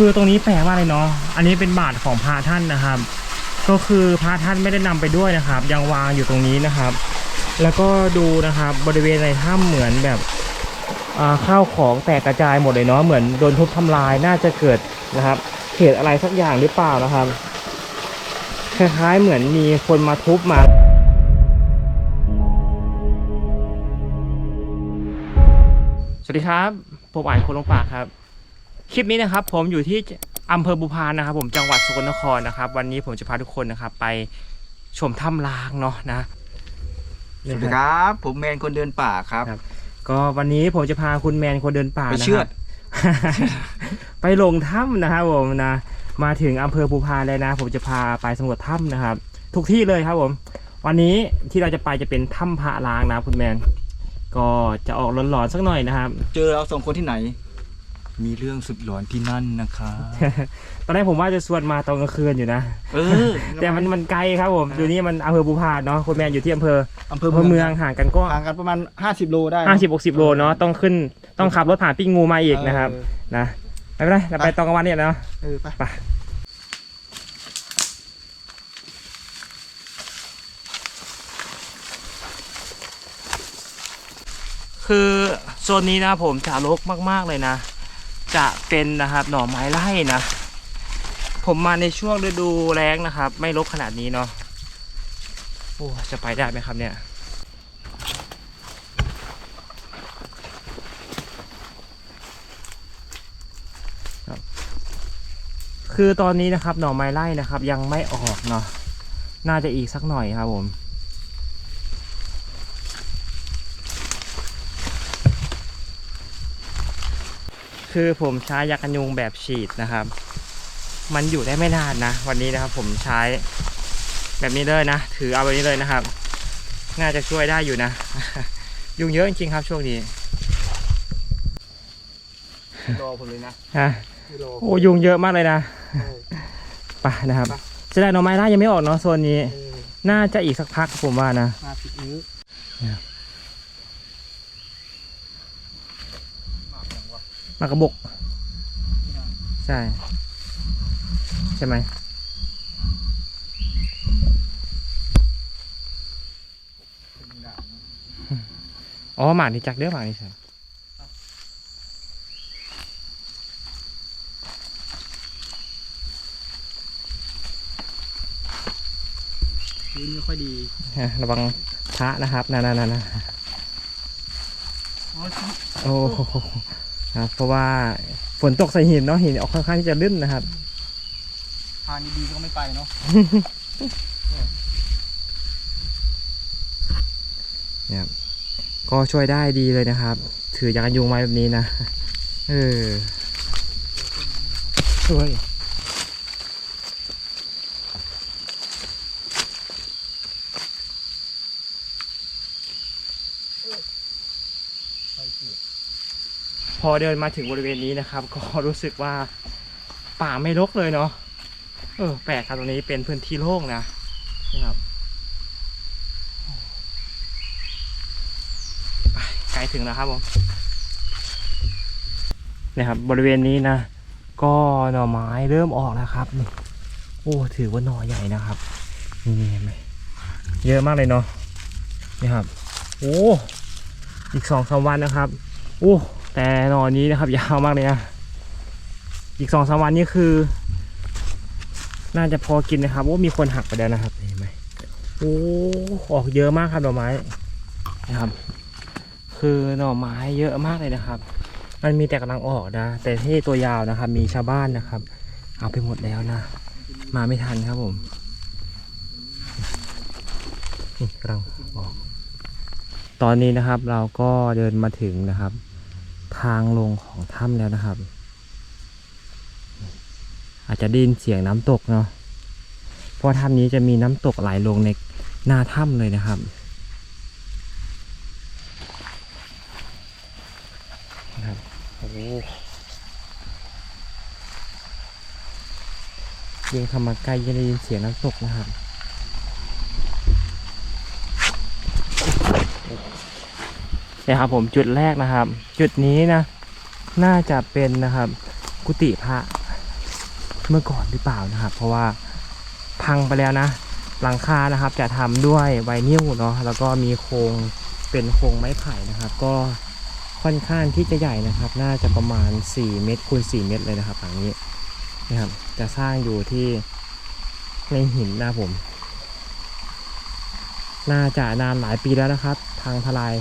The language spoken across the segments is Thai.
คือตรงนี้แปลกมากเลยเนาะอันนี้เป็นบาทของพระท่านนะครับ ก็คือพระท่านไม่ได้นำไปด้วยนะครับ ยังวางอยู่ตรงนี้นะครับ แล้วก็ดูนะครับบริเวณในถ้ำเหมือนแบบอ่าข้าวของแตกกระจายหมดเลยเนาะเหมือนโดนทุบทำลายน่าจะเกิดนะครับเหตุอะไรสักอย่างหรือเปล่านะครับคล้ายๆเหมือนมีคนมาทุบมาสวัสดีครับผมอ่านคนลงปากครับ คลิปนี้นะครับผมอยู่ที่อำเภอบุพานนะครับ ผมจังหวัดสกลนครนะครับ วันนี้ผมจะพาทุกคนนะครับ ไปชมถ้ำล้างเนาะนะสวัสดีครับ ผมแมนคนเดินป่าครับ ครับ ก็วันนี้ผมจะพาคุณแมนคนเดินป่าไปนะเชืคอรัด บ ไปลงถ้ำนะครับผมนะมาถึงอำเภอภูพานเลยนะ ผมจะพาไปสำรวจถ้ำนะครับ ทุกที่เลยครับผม วันนี้ที่เราจะไปจะเป็นถ้ำพระล้างนะครับคุณแมน ก็จะออกหลอนๆสักหน่อยนะครับ เจอเราสองคนที่ไหน มีเรื่องสุดหลอนที่นั่นนะครับตอนแรกผมว่าจะชวนมาตอนกลางคืนอยู่นะเออ แต่มันมันไกลครับผมอยู่นี่มันอำเภอภูพานเนาะคุณแมนอยู่ที่อำเภออำเภออำเภอเมืองห่างกันก็ห่างกันประมาณ 50 โลได้ห้าสิบหกสิบโลเนาะต้องขึ้นต้องขับรถผ่านปิ้งงูมาอีกนะครับเออนะไม่เป็นไรเราไปตอนกลางวันเนี่ยเนาะเออไปไปคือโซนนี้นะผมจะรกมาก ๆ เลยนะ จะเป็นนะครับหน่อไม้ไร่นะ ผมมาในช่วงฤดูแล้งนะครับ ไม่รกขนาดนี้เนาะโอ้จะไปได้ไหมครับเนี่ยคือตอนนี้นะครับหน่อไม้ไร่นะครับ ยังไม่ออกเนาะน่าจะอีกสักหน่อยครับผม คือผมใช้ยากันยุงแบบฉีดนะครับ มันอยู่ได้ไม่นานนะ วันนี้นะครับ ผมใช้แบบนี้เลยนะ ถือเอาแบบนี้เลยนะครับ น่าจะช่วยได้อยู่นะ ยุงเยอะจริงๆครับช่วงนี้รอผมเลยนะฮะรอโอ้ยุงเยอะมากเลยนะเออไปนะครับไปเสียดายหน่อไม้ไร่ยังไม่ออกเนาะโซนนี้เออน่าจะอีกสักพักผมว่านะมาปิดนิ้ว เนี่ย มาอย่างวะ มากระบก ใช่ ใช่ไหมเป็นด่างนะอ๋อหมากนี่จักเด้อหมากนี่ใช่พื้นไม่ค่อยดีฮะระวังพระนะครับนั่นนั่นนั่นอ๋อโอ้โห ครับเพราะว่าฝนตกใส่หินเนาะหินออกค่อนข้างที่จะลื่นนะครับ ทางดีๆก็ไม่ไปเนาะก็ช่วยได้ดีเลยนะครับ ถือยากันยุงไว้แบบนี้นะ เออช่วย พอเดินมาถึงบริเวณนี้นะครับ ก็รู้สึกว่าป่าไม่รกเลยเนาะเออแปลกครับตรงนี้เป็นพื้นที่โล่งนะนะครับไปใกล้ถึงแล้วครับผมนะครับบริเวณนี้นะ ก็หน่อไม้เริ่มออกแล้วครับนี่โอ้ถือว่าหน่อใหญ่นะครับนี่เห็นไหมเยอะมากเลยเนาะนี่ครับโอ้อีกสองสามวันนะครับโอ้ แต่หนอนนี้นะครับยาวมากเลยนะอีกสองสามวันนี้คือ น่าจะพอกินนะครับโอ้มีคนหักไปแล้วนะครับเห็นไหมโอ้ออกเยอะมากครับหน่อไม้นะครับ คือหน่อไม้เยอะมากเลยนะครับ มันมีแต่กำลังออกนะ แต่ที่ตัวยาวนะครับ มีชาวบ้านนะครับ เอาไปหมดแล้วนะ มาไม่ทันครับผมนี่กำลังออก ตอนนี้นะครับเราก็เดินมาถึงนะครับ ทางลงของถ้ำแล้วนะครับ อาจจะไดยินเสียงน้ำตกเนาะเพราะถ้ำนี้จะมีน้ำตกไหลลงในหน้าถ้ำเลยนะครับนะครับโอ้ยิ่งเข้ามาใกล้ยิ่งได้ยินเสียงน้ำตกนะครับ นี่ยครับผมจุดแรกนะครับ จุดนี้นะ น่าจะเป็นนะครับ กุฏิพระเมื่อก่อนหรือเปล่านะครับ เพราะว่าพังไปแล้วนะ หลังคานะครับ จะทำด้วยไวนิลเนาะแล้วก็มีโครงเป็นโครงไม้ไผ่นะครับ ก็ค่อนข้างที่จะใหญ่นะครับ น่าจะประมาณ 4 เมตรคูณ4เมตรเลยนะครับหลังนี้นะครับ จะสร้างอยู่ที่ในหินนะผม น่าจะนานหลายปีแล้วนะครับ ทางทลาย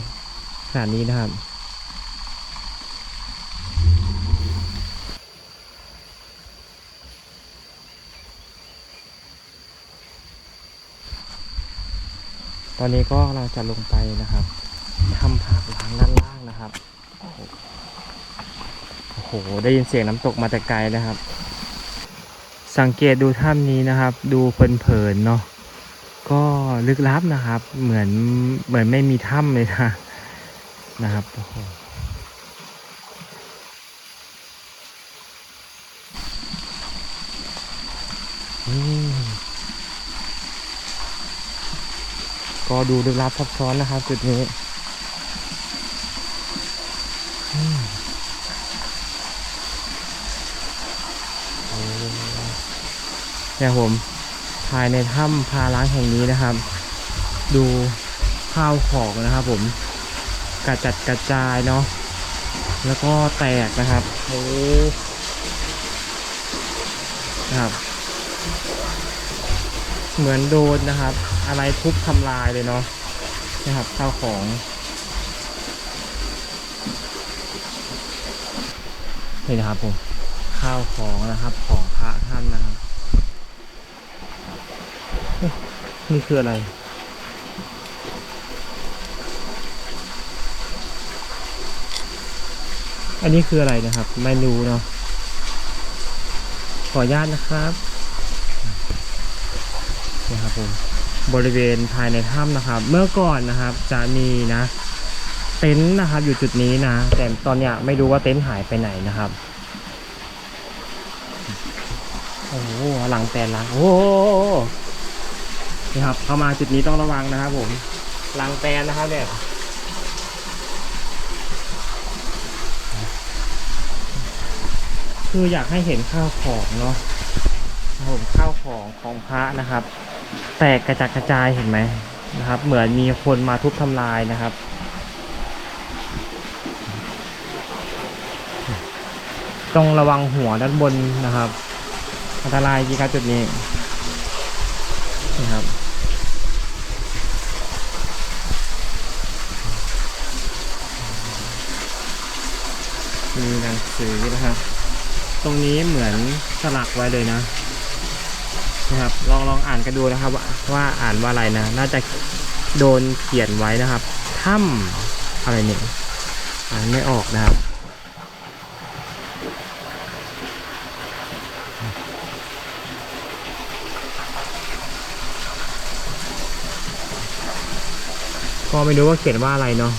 นาดนี้นะครับตอนนี้ก็เราจะลงไปนะครับทำภาคหลังด้านล่างนะครับโอ้โหโอ้โห ได้ยินเสียงน้ำตกมาแต่ไกลนะครับ สังเกตดูถ้ำนี้นะครับ ดูเพลินๆเนาะ ก็ลึกลับนะครับ เหมือนเหมือนไม่มีถ้ำเลยนะ นะครับโอ้โหอืมก็ดูลึกลับซับซ้อนนะครับ จุดนี้อืมโอ้เนี่ยผมภายในถ้ำพาล้างแห่งนี้นะครับ ดูข้าวของนะครับผม กระจัดกระจายเนาะแล้วก็แตกนะครับโอ้นะครับ เหมือนโดนนะครับ อะไรทุบทำลายเลยเนาะนะครับข้าวของนี่นะครับผมข้าวของนะครับของพระท่านนะครับนี่คืออะไร อันนี้คืออะไรนะครับ ไม่รู้เนาะขออนุญาตนะครับนี่ครับผมบริเวณภายในถ้ำนะครับ เมื่อก่อนนะครับจะมีนะ เต็นท์นะครับ อยู่จุดนี้นะ แต่ตอนเนี้ยไม่รู้ว่าเต็นท์หายไปไหนนะครับโอ้โหหลังแต่ลังโอ้นี่ครับเข้ามาจุดนี้ต้องระวังนะครับผมลังแตนนะครับเนี่ย คืออยากให้เห็นข้าวของเนาะผมข้าวของของพระนะครับ แตกกระจัดกระจายเห็นไหมนะครับ เหมือนมีคนมาทุบทำลายนะครับ ต้องระวังหัวด้านบนนะครับอันตรายจริงครับจุดนี้นี่ครับมีหนังสือนะครับ ตรงนี้เหมือนสลักไว้เลยนะนะครับ ลองลองอ่านกันดูนะครับว่าว่าอ่านว่าอะไรนะ น่าจะโดนเขียนไว้นะครับถ้ำอะไรเนี่ยอ่านไม่ออกนะครับก็ไม่รู้ว่าเขียนว่าอะไรเนาะ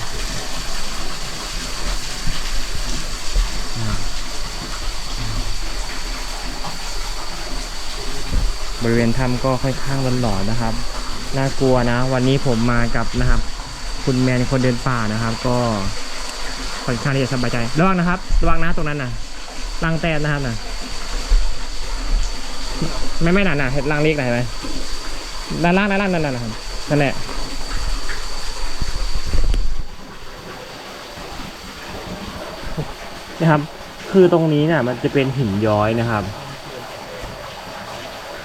ริเวณถ้ำก็ค่อนข้างหลอนๆนะครับ น่ากลัวนะ วันนี้ผมมากับนะครับ คุณแมนคนเดินป่านะครับ ก็ค่อนข้างที่จะสบายใจ ระวังนะครับ ระวังนะตรงนั้นนะรังแตนนะครับนะไม่ไม่หนาหนาเห็ดรังเล็กไหนไหมด้านล่างด้านล่างนั่นนะครับนั่นแหละนะครับ คือตรงนี้เนี่ยมันจะเป็นหินย้อยนะครับ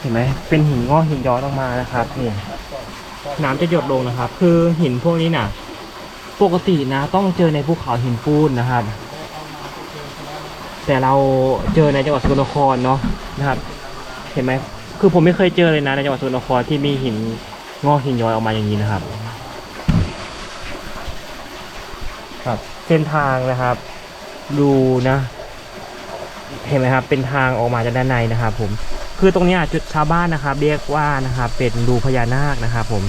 เห็นไหมเป็นหินงอกหินย้อยออกมานะครับนี่น้ำจะหยดลงนะครับ คือหินพวกนี้น่ะ ปกตินะ ต้องเจอในภูเขาหินปูนนะครับ แต่เราเจอในจังหวัดสกลนครเนาะนะครับ เห็นไหมคือผมไม่เคยเจอเลยนะในจังหวัดสกลนครที่มีหินงอกหินย้อยออกมาอย่างนี้นะครับ ครับ เส้นทางนะครับ ดูนะ เห็นไหมครับ เป็นทางออกมาจากด้านในนะครับ ผม คือตรงนี้จุดชาวบ้านนะครับ เรียกว่านะครับเป็นรูพญานาคนะครับผม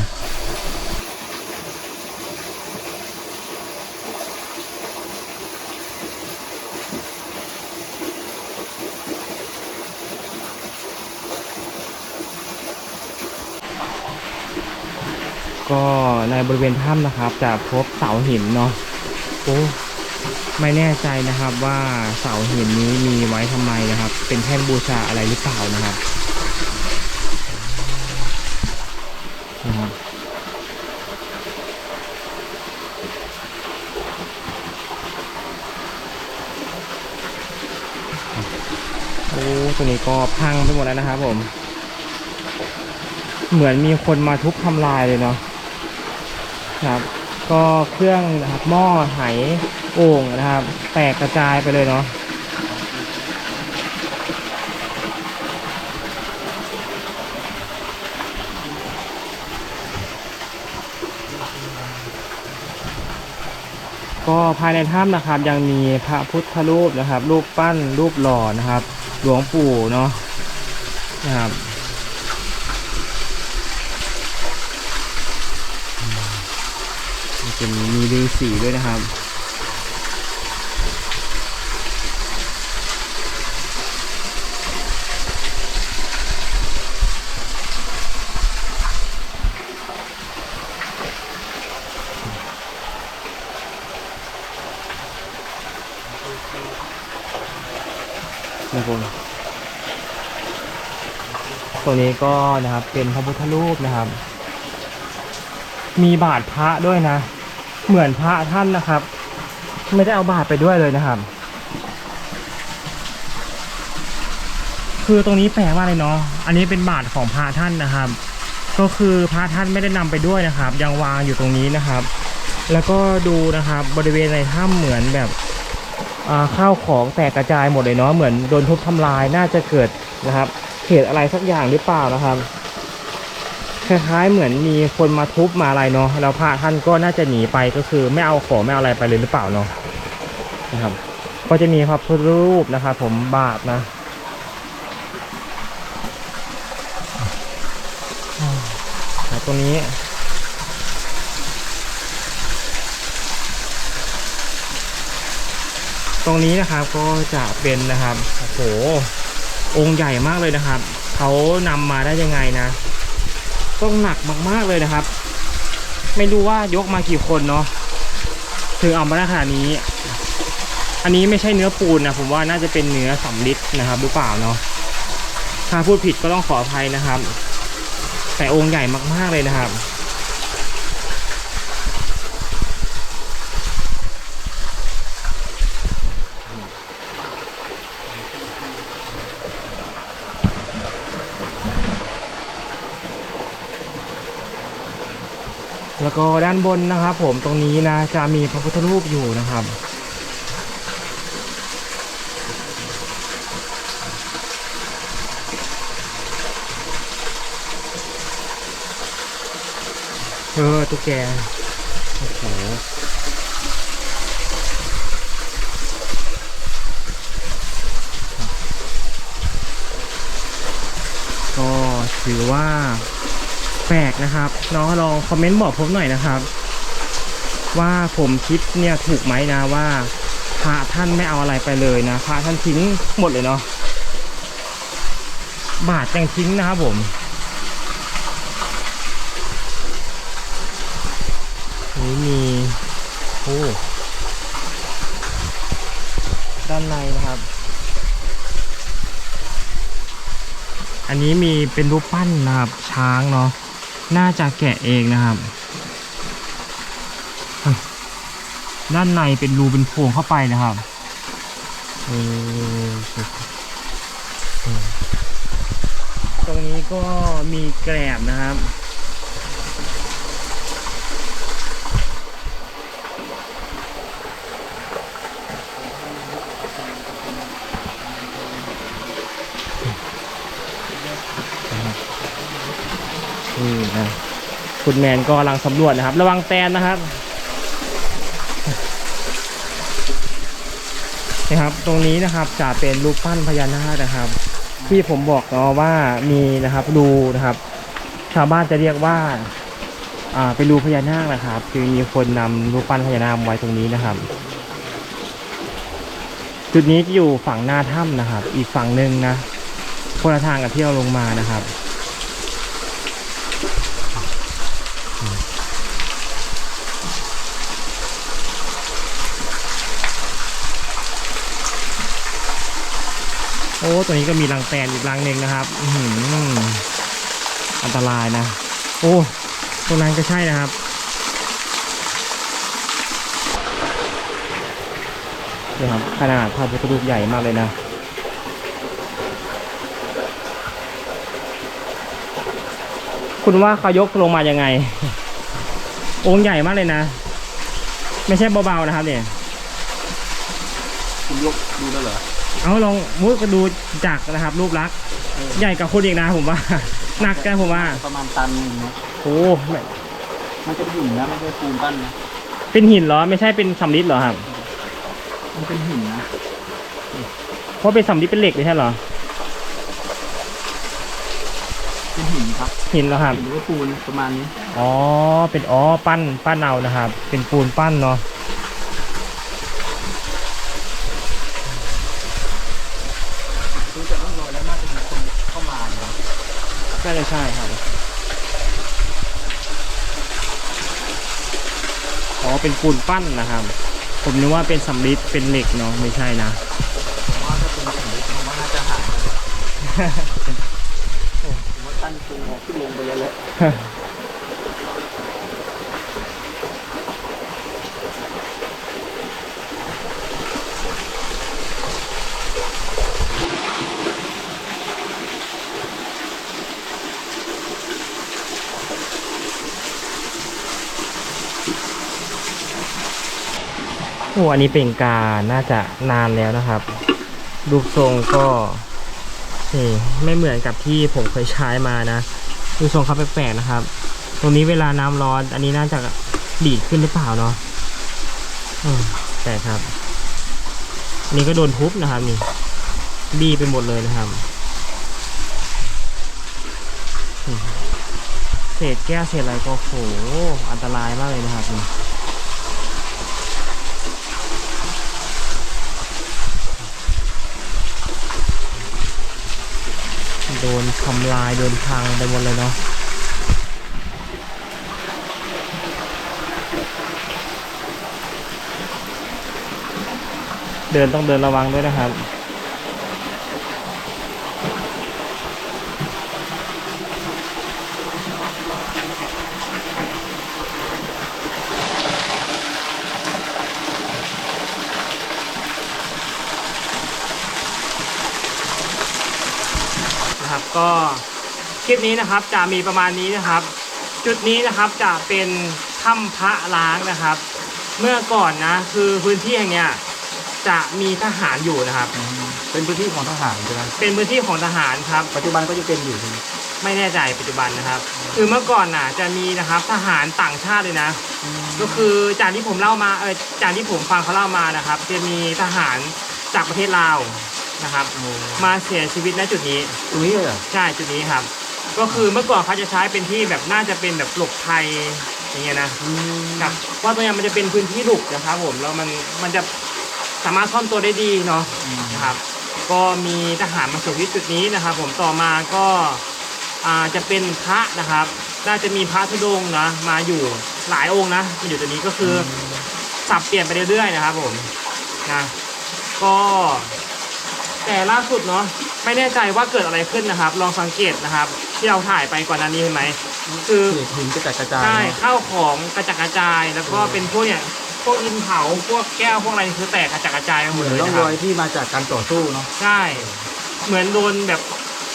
ก็ในบริเวณถ้ำนะครับ จะพบเสาหินเนาะโอ้ ไม่แน่ใจนะครับว่าเสาหินนี้มีไว้ทำไมนะครับ เป็นแท่นบูชาอะไรหรือเปล่านะครับนะครับโอ้ตัวนี้ก็พังไปหมดแล้วนะครับผม เหมือนมีคนมาทุบทำลายเลยเนาะนะครับ ก็เครื่องนะครับหม้อไหโอ่งนะครับ แตกกระจายไปเลยเนาะก็ภายในถ้ำนะครับยังมีพระพุทธรูปนะครับ รูปปั้นรูปหล่อนะครับ หลวงปู่เนาะนะครับะมีมีฤาษีด้วยนะครับ นะครับตัวนี้ก็นะครับเป็นพระพุทธรูปนะครับ มีบาทพระด้วยนะ เหมือนพระท่านนะครับ ไม่ได้เอาบาทไปด้วยเลยนะครับ คือตรงนี้แปลกมากเลยเนาะอันนี้เป็นบาทของพระท่านนะครับ ก็คือพระท่านไม่ได้นำไปด้วยนะครับ ยังวางอยู่ตรงนี้นะครับ แล้วก็ดูนะครับบริเวณในถ้ำเหมือนแบบข้าวของแตกกระจายหมดเลยเนาะเหมือนโดนทุบทำลายน่าจะเกิดนะครับเหตุอะไรสักอย่างหรือเปล่านะครับ คล้ายๆเหมือนมีคนมาทุบมาอะไรเนาะแล้วพระท่านก็น่าจะหนีไปก็คือไม่เอาของไม่เอาอะไรไปเลยหรือเปล่าเนาะนะครับ ก็จะมีพระพุทธรูปนะครับผมบาทนะตรงนี้ตรงนี้นะครับก็จะเป็นนะครับโอ้โหองค์ใหญ่มากเลยนะครับเขานำมาได้ยังไงนะ ต้องหนักมากๆเลยนะครับ ไม่รู้ว่ายกมากี่คนเนาะถึงเอามาได้ขนาดนี้ อันนี้ไม่ใช่เนื้อปูนนะผมว่าน่าจะเป็นเนื้อสำลิดนะครับ หรือเปล่าเนาะถ้าพูดผิดก็ต้องขออภัยนะครับ แต่องค์ใหญ่มากๆเลยนะครับ แล้วก็ด้านบนนะครับผมตรงนี้นะจะมีพระพุทธรูปอยู่นะครับเออตุ๊กแกโอ้โหก็ถือว่า ปลกนะครับน้องลองคอมเมนต์บอกผมหน่อยนะครับ ว่าผมคิดเนี่ยถูกไหมนะว่าพระท่านไม่เอาอะไรไปเลยนะพระท่านทิ้งหมดเลยเนาะบาทยังทิ้งนะครับผมนี่มีโอ้ด้านในนะครับ อันนี้มีเป็นรูปปั้นนะครับช้างเนาะ น่าจะแกะเองนะครับ ด้านในเป็นรูเป็นโพรงเข้าไปนะครับตรงนี้ก็มีแกลบนะครับ นี่นะคุณแมนก็กำลังสำรวจนะครับ ระวังแตนนะครับนะครับ ตรงนี้นะครับจะเป็นรูปปั้นพญานาคนะครับ ที่ผมบอกเนาะว่ามีนะครับรูนะครับ ชาวบ้านจะเรียกว่า อ่าเป็นรูพญานาคนะครับ คือมีคนนำรูปปั้นพญานาคไว้ตรงนี้นะครับ จุดนี้จะอยู่ฝั่งหน้าถ้ำนะครับ อีกฝั่งหนึ่งนะคนละทางกับที่เราลงมานะครับ อ้ตัวนี้ก็มีรังแตนอีกรังหนึ่งนะครับอืออันตรายนะ โอ้ตรงนั้นก็ใช่นะครับนี่ครับขนาดพระพุทธรูปใหญ่มากเลยนะคุณว่าเขายกลงมายังไง องค์ใหญ่มากเลยนะ ไม่ใช่เบาๆนะครับเนี่ย คุณยกดูแล้วเหรอ เอาลองมุดก็ดูจากนะครับ รูปลักษณ์ใหญ่กับคุณอีกนะผมว่า หนักกันผมว่าประมาณตันหนึงนะโอ้ไม่มันเป็นหินนะไม่ใช่ปูนปั้นนะเป็นหินเหรอ ไม่ใช่เป็นสำริดเหรอครับมันเป็นหินนะเพราะเป็นสำริดเป็นเหล็กไม่ใช่เหรอเป็นหินครับหินเหรอครับหรือว่าปูนประมาณนี้อ๋อเป็นอ๋อปั้นปั้นเอานะครับ เป็นปูนปั้นเนาะ ดูจากร่องรอยแล้วน่าจะมีคนเข้ามานะ น่าจะใช่ครับ อ๋อ เป็นปูนปั้นนะครับ ผมนึกว่าเป็นสำริดเป็นเหล็กเนาะไม่ใช่นะผมว่าถ้าเป็นหินผมว่าน่าจะหายไปเลยผมว่าตั้นปูนออกขึ้นลงไปเยอะแล้ว โอ้อันนี้เป็นการน่าจะนานแล้วนะครับ รูปทรงก็นี่ไม่เหมือนกับที่ผมเคยใช้มานะรูปทรงเขาแปลกๆนะครับ ตรงนี้เวลาน้ำร้อน อันนี้น่าจะดีดขึ้นหรือเปล่าเนาะแต่ครับอันนี้ก็โดนทุบนะครับนี่บี้ไปหมดเลยนะครับเศษแก้วเศษอะไรก็โหอันตรายมากเลยนะครับนี่ โดนทำลายโดนพังไปหมดเลยเนาะเดินต้องเดินระวังด้วยนะครับ ก็คลิปนี้นะครับจะมีประมาณนี้นะครับ จุดนี้นะครับจะเป็นถ้ำพระล้างนะครับ เมื่อก่อนนะ คือพื้นที่แห่งเนี้ยจะมีทหารอยู่นะครับ เป็นพื้นที่ของทหารใช่ไหมเป็นพื้นที่ของทหารครับ ปัจจุบันก็จะเป็นอยู่ใช่ไหมไม่แน่ใจปัจจุบันนะครับ คือเมื่อก่อนน่ะจะมีนะครับทหารต่างชาติเลยนะ ก็คือจากที่ผมเล่ามาเออจากที่ผมฟังเขาเล่ามานะครับ จะมีทหารจากประเทศลาว นะครับ มาเสียชีวิตณจุดนี้ ตรงนี้เลยเหรอใช่จุดนี้ครับ ก็คือเมื่อก่อนเขาจะใช้เป็นที่แบบน่าจะเป็นแบบหลบภัยอย่างเงี้ยนะครับเพราะตรงเนี้ยมันจะเป็นพื้นที่หลุกนะครับผมแล้วมันมันจะสามารถซ่อนตัวได้ดีเนาะนะครับ ก็มีทหารมาเสียชีวิตจุดนี้นะครับ ผมต่อมาก็อ่าจะเป็นพระนะครับ น่าจะมีพระธุดงค์นะมาอยู่หลายองค์นะมาอยู่จุดนี้ก็คืออสับเปลี่ยนไปเรื่อยๆนะครับผมนะก็ แต่ล่าสุดเนาะไม่แน่ใจว่าเกิดอะไรขึ้นนะครับ ลองสังเกตนะครับ ที่เราถ่ายไปก่อนหน้านี้เห็นไหมคือเศษหินกระจัดกระจายใช่เนอะข้าวของกระจัดกระจาย แล้วก็เป็นพวกเนี่ยพวกอินเผาพวกแก้วพวกอะไรคือแตกกระจัดกระจายไปหเหมมืดอนเลยร่องนะครรับอยที่มาจากการต่อสู้เนาะใช่ เหมือนโดนแบบ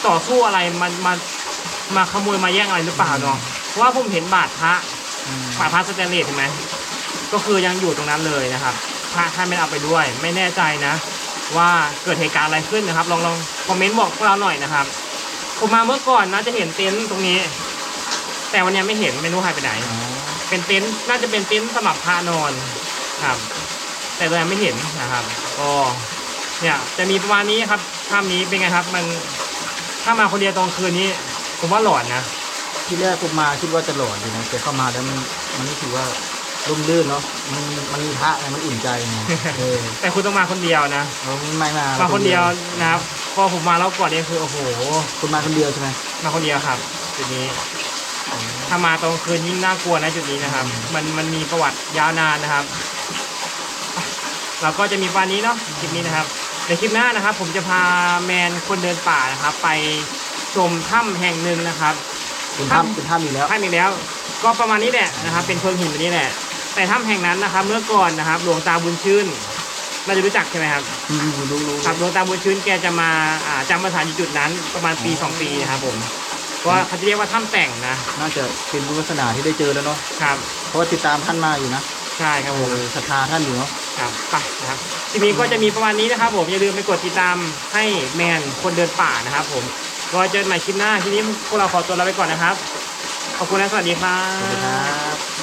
ต่อสู้อะไรมันมามาขโมยมาแย่งอะไรหรือเปล่าเนาะเพราะว่าผมเห็นบาดพระบาดพระสแตนเลสเห็นไหม ก็คือยังอยู่ตรงนั้นเลยนะครับพระท่านไม่ได้เอาไปด้วย ไม่แน่ใจนะ ว่าเกิดเหตุการณ์อะไรขึ้นนะครับ ลองลองคอมเมนต์บอกพวกเราหน่อยนะครับ ผมมาเมื่อก่อนนะจะเห็นเต็นท์ตรงนี้ แต่วันนี้ไม่เห็นไม่รู้หายไปไหน เป็นเต็นท์น่าจะเป็นเต็นท์สำหรับพระนอนครับ แต่ตัวยังไม่เห็นนะครับก็เนี่ยจะมีประมาณนี้ครับภาพนี้เป็นไงครับ มันถ้ามาคนเดียวตอนคืนนี้ ผมว่าหลอนนะที่แรกผมมาคิดว่าจะหลอนอยู่นะแต่เข้ามาแล้วมันมันรู้สึกว่า ร่มรื่นเนาะมันมันมีพระไงมันอุ่นใจไงเออแต่คุณต้องมาคนเดียวนะเราไม่มามาคนเดียวนะครับพอผมมาแล้วก่อนเนี่ยคือโอ้โห คุณมาคนเดียวใช่ไหมมาคนเดียวครับจุดนี้ ถ้ามาตอนคืนยิ่งน่ากลัวนะจุดนี้นะครับ มันมันมีประวัติยาวนานนะครับ เราก็จะมีวันนี้เนาะคลิปนี้นะครับในคลิปหน้านะครับ ผมจะพาแมนคนเดินป่านะครับ ไปชมถ้ำแห่งหนึ่งนะครับเป็นถ้ำเป็นถ้ำอีกแล้วถ้ำอีกแล้ว ก็ประมาณนี้แหละนะครับ เป็นเพิงหินแบบนี้แหละ แต่ถ้ำแห่งนั้นนะครับ เมื่อก่อนนะครับ หลวงตาบุญชื่นน่าจะรู้จักใช่ไหมครับอืมรู้รู้ครับหลวงตาบุญชื้นแกจะมาอ่าจำพรรษาอยู่จุดนั้น ประมาณปีสองปีนะครับผมก็เขาจะเรียกว่าถ้ำแต่งนะน่าจะเป็นบุญวาสนาที่ได้เจอแล้วเนาะครับ เพราะว่าติดตามท่านมาอยู่นะใช่ครับผมเออศรัทธาท่านอยู่เนาะครับไปนะครับทีนี้ก็จะมีประมาณนี้นะครับ ผมอย่าลืมไปกดติดตามให้แมนคนเดินป่านะครับ ผมก็เจอกันใหม่คลิปหน้าทีนี้พวกเราขอตัวลาไปก่อนนะครับขอบคุณและสวัสดีครัสวัสดีครับบ